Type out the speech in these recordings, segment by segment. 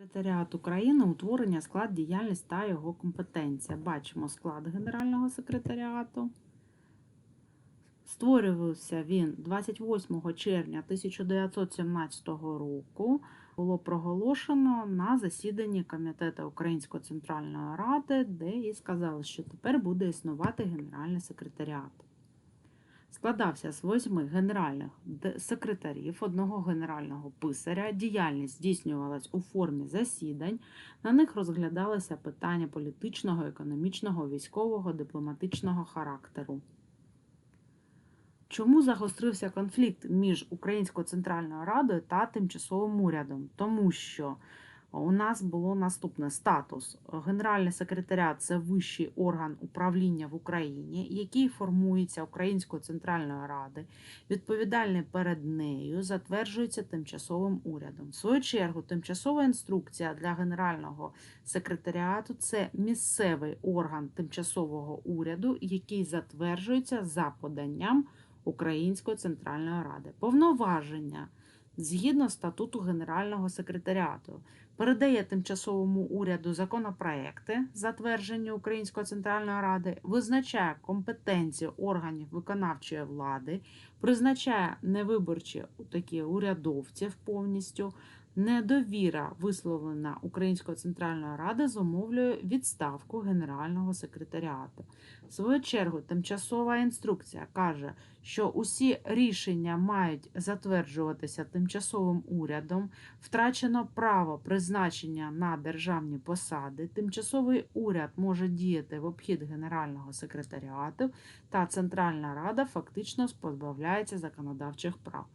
Секретаріат України, утворення, склад, діяльність та його компетенція. Бачимо склад Генерального секретаріату. Створювався він 28 червня 1917 року. Було проголошено на засіданні Комітету Української центральної ради, де і сказали, що тепер буде існувати Генеральний секретаріат. Складався з восьми генеральних секретарів, одного генерального писаря. Діяльність здійснювалась у формі засідань. На них розглядалися питання політичного, економічного, військового, дипломатичного характеру. Чому загострився конфлікт між Українською центральною радою та тимчасовим урядом? Тому що у нас було наступне статус. Генеральний секретаріат це вищий орган управління в Україні, який формується Українською центральною радою, відповідальний перед нею, затверджується тимчасовим урядом. В свою чергу, тимчасова інструкція для генерального секретаріату це місцевий орган тимчасового уряду, який затверджується за поданням Української центральної ради. Повноваження згідно статуту Генерального секретаріату передає тимчасовому уряду законопроекти, затверджені Української центральної ради, визначає компетенцію органів виконавчої влади, призначає невиборчі такі урядовців повністю. Недовіра, висловлена Української центральної ради, зумовлює відставку Генерального секретаріату. В свою чергу, тимчасова інструкція каже, що усі рішення мають затверджуватися тимчасовим урядом, втрачено право призначення на державні посади. Тимчасовий уряд може діяти в обхід Генерального секретаріату, та Центральна Рада фактично позбавляється законодавчих прав.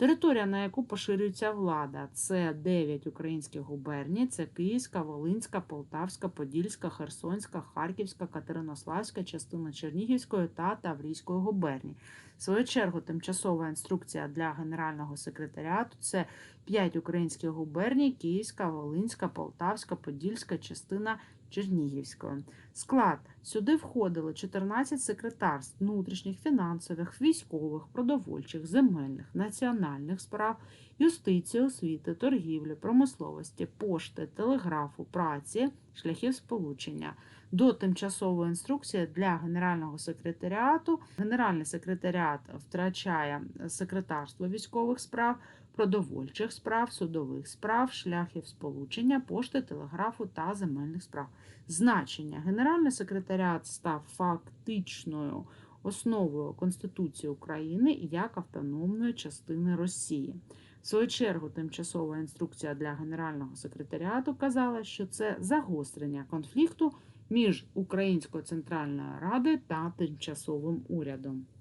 Територія, на яку поширюється влада, це 9 українських губерній: це Київська, Волинська, Полтавська, Подільська, Херсонська, Харківська, Катеринославська, частина Чернігівської та Таврійської губерній. В свою чергу, тимчасова інструкція для Генерального секретаріату це 5 українських губерній: Київська, Волинська, Полтавська, Подільська, частина Чернігівської. Склад сюди входили 14 секретарств внутрішніх, фінансових, військових, продовольчих, земельних, національних справ, юстиції, освіти, торгівлі, промисловості, пошти, телеграфу, праці, шляхів сполучення. До тимчасової інструкції для Генерального секретаріату. Генеральний секретаріат втрачає секретарство військових справ, продовольчих справ, судових справ, шляхів сполучення, пошти, телеграфу та земельних справ. Значення Генеральний секретаріат став фактичною основою Конституції України як автономної частини Росії. В свою чергу, тимчасова інструкція для Генерального секретаріату казала, що це загострення конфлікту між Українською центральною радою та тимчасовим урядом.